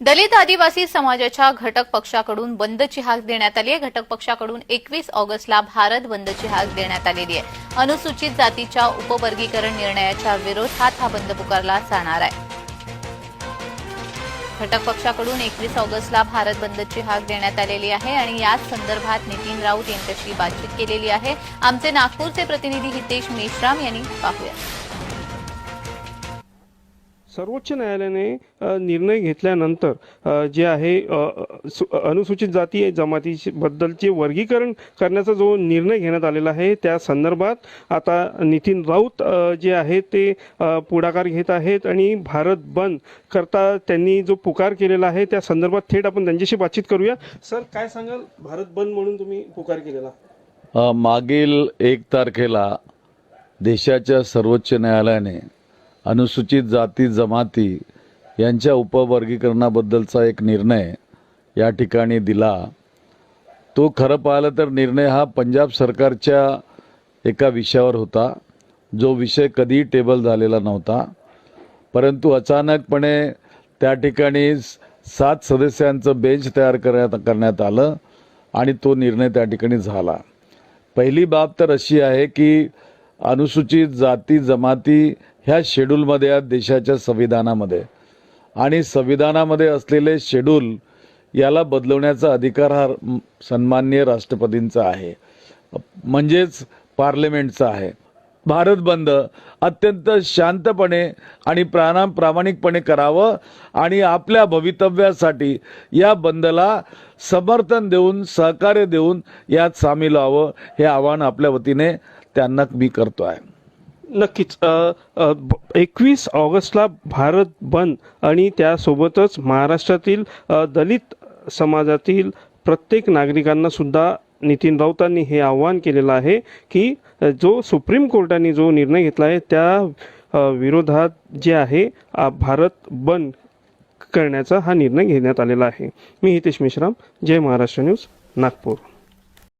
दलित आदिवासी समाजाच्या घटक पक्षाकडून बंदची हाक देण्यात आली आहे. घटक पक्षाकडून एकवीस ऑगस्टला भारत बंदची हाक देण्यात आलेली आहे. अनुसूचित जातीच्या उपवर्गीकरण निर्णयाच्या विरोधात हा बंद पुकारला जाणार आहे. घटक पक्षाकडून एकवीस ऑगस्टला भारत बंदची हाक देण्यात आलेली आहे आणि याच संदर्भात नितीन राऊत यांच्याशी बातचीत केलेली आहे. आमचे नागपूरचे प्रतिनिधी हितेश मेश्राम यांनी पाहूया. सर्वोच्च न्यायालयाने निर्णय घेतल्यानंतर जे आहे सु- अनुसूचित जाती जमाती बद्दलचे वर्गीकरण करण्याचा जो निर्णय घेण्यात आलेला आहे त्या संदर्भात आता नितीन राऊत जे आहे ते पुढाकार घेत आहेत आणि भारत बंद करता त्यांनी जो पुकार केलेला आहे त्या संदर्भात थेट आपण त्यांच्याशी बातचीत करूया. सर काय सांगाल? भारत बंद म्हणून तुम्ही पुकार केलेला? मागील एक तारखेला देशाच्या सर्वोच्च न्यायालयाने अनुसूचित जाती जमाती यांच्या उपवर्गीकरणाबद्दलचा एक निर्णय या ठिकाणी दिला. तो खरं पाहिलं तर निर्णय हा पंजाब सरकारच्या एका विषयावर होता. जो विषय कधीही टेबल झालेला नव्हता. परंतु अचानकपणे त्या ठिकाणी सात सदस्यांचं बेंच तयार करण्यात करण्यात आलं आणि तो निर्णय त्या ठिकाणी झाला. पहिली बाब तर अशी आहे की अनुसूचित जाती जमाती ह्या शेड्यूलमध्ये आहेत देशाच्या संविधानामध्ये. आणि संविधानामध्ये असलेले शेड्यूल याला बदलवण्याचा अधिकार हा सन्माननीय राष्ट्रपतींचा आहे. म्हणजेच पार्लमेंटचा आहे. भारत बंद अत्यंत शांतपणे आणि प्राणा प्रामाणिकपणे करावं आणि आपल्या भवितव्यासाठी या बंदला समर्थन देऊन सहकार्य देऊन यात सामील व्हावं हे आवाहन आपल्या वतीने त्यांना मी करतो आहे नक्कीच. एकवीस ऑगस्टला भारत बंद आणि त्यासोबतच महाराष्ट्रातील दलित समाजातील प्रत्येक नागरिकांना सुद्धा नितीन राऊतांनी हे आव्हान केलेलं आहे की जो सुप्रीम कोर्टाने जो निर्णय घेतला आहे त्या विरोधात जे आहे भारत बंद करण्याचा हा निर्णय घेण्यात आलेला आहे. मी हितेश मिश्राम जय महाराष्ट्र न्यूज नागपूर.